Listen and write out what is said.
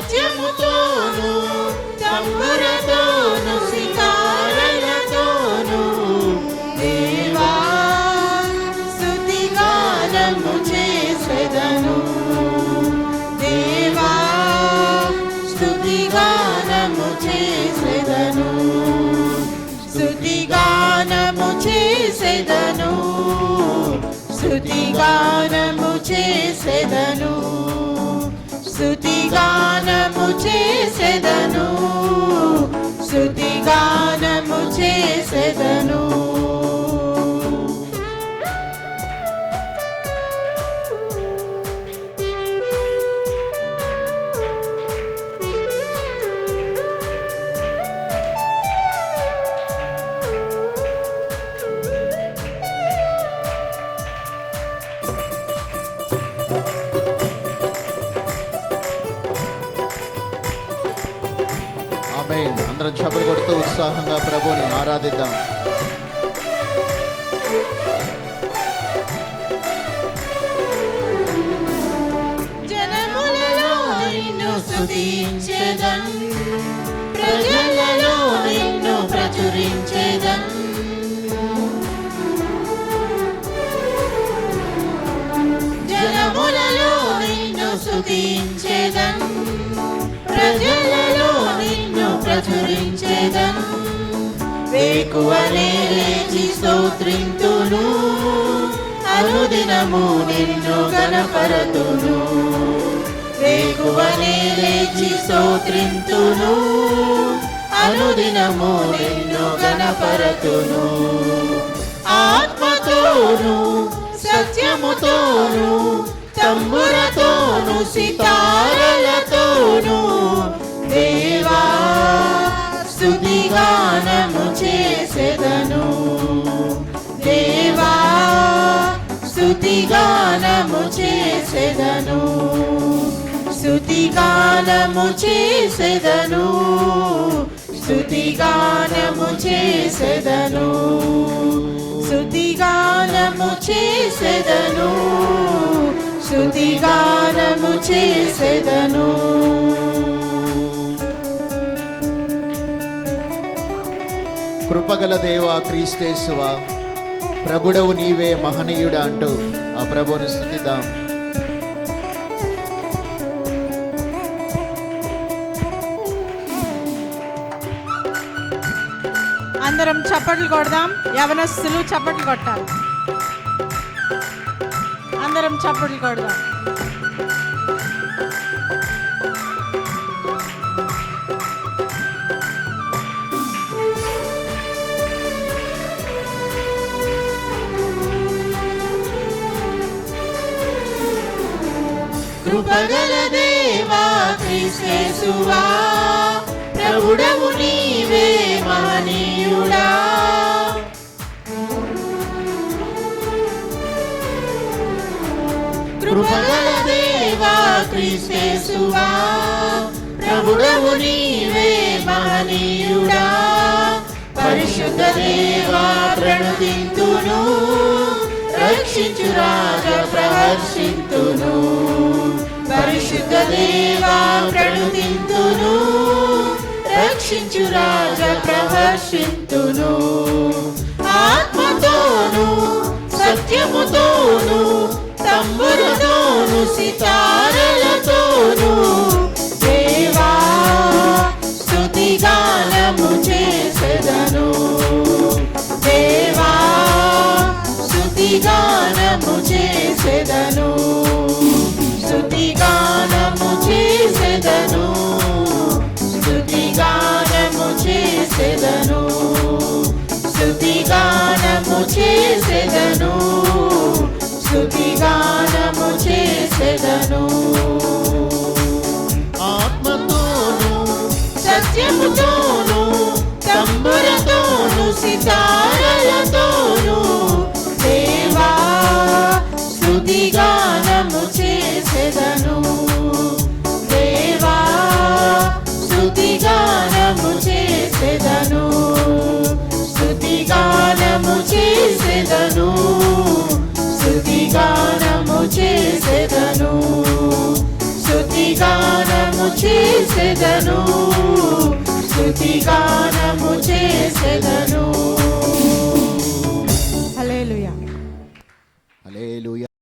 నాట్యముతోను తమ్మురతోను సితారలతోను దేవా స్థుతిగానము చేసెదను. దేవా స్థుతిగానము చేసెదను. స్థుతిగానము చేసెదను. స్థుతిగానము చేసెదను. స్థుతిగానము చేసెదను. స్థుతిగానము చేసెదను. ఆమెన్ అందరం చప్పలు కొడుతూ ఉత్సాహంగా ప్రభుని ఆరాధిద్దాం. జనములలో నిన్ను స్తుతించెదన్. ఎక్కువనే లేచి స్తోత్రింతును అనుదినము నిన్ను గణపరతును ఎక్కువనే లేచి స్తోత్రింతును అనుదినము నిన్ను గణపరతును ఆత్మతోను సత్యముతోను తంబురతోను సితారలతోను స్తుతిగానము చేసెదను. స్తుతిగానము చేసెదను. స్తుతిగానము చేసెదను. స్తుతిగానము చేసెదను. స్తుతిగానము చేసెదను. కృపగల దేవ క్రీస్తేశువ ప్రభుడవు నీవే మహనీయుడా అంటూ ఆ ప్రభుని స్థుతిద్దాం. అందరం చప్పట్లు కొడదాం. యవనస్తులు చప్పట్లు కొట్టాలి. అందరం చప్పట్లు కొడదాం. కృపగల దేవా క్రీస్తేసువా ప్రభుడవు నీవే మహనీయుడా. కృపగల దేవా క్రీస్తేసువా ప్రభుడవు నీవే మహనీయుడా. పరిశుద్ధ దేవా ప్రణుదింతును. రక్షించు రాజ ప్రహర్షింతును పరిశుద్ధ దేవా ప్రణుతింతును రక్షించు రాజ ప్రహర్షింతును. ఆత్మతోను సత్యముతోను తంబురుతోను సితారలతోను. దేవా స్తుతిగానము చేసెదను. దేవా స్తుతిగానము చేసెదను. స్తుతిగానము చేసెదను. స్తుతిగానము చేసెదను. స్తుతిగానము చేసెదను. స్తుతిగానము చేసెదను. ఆత్మతోను సత్యముతోను చేసేదను. శృతిగానము చేసేదను. శృతిగానము చేసేదను. శృతిగానము చేసేదను. Hallelujah hallelujah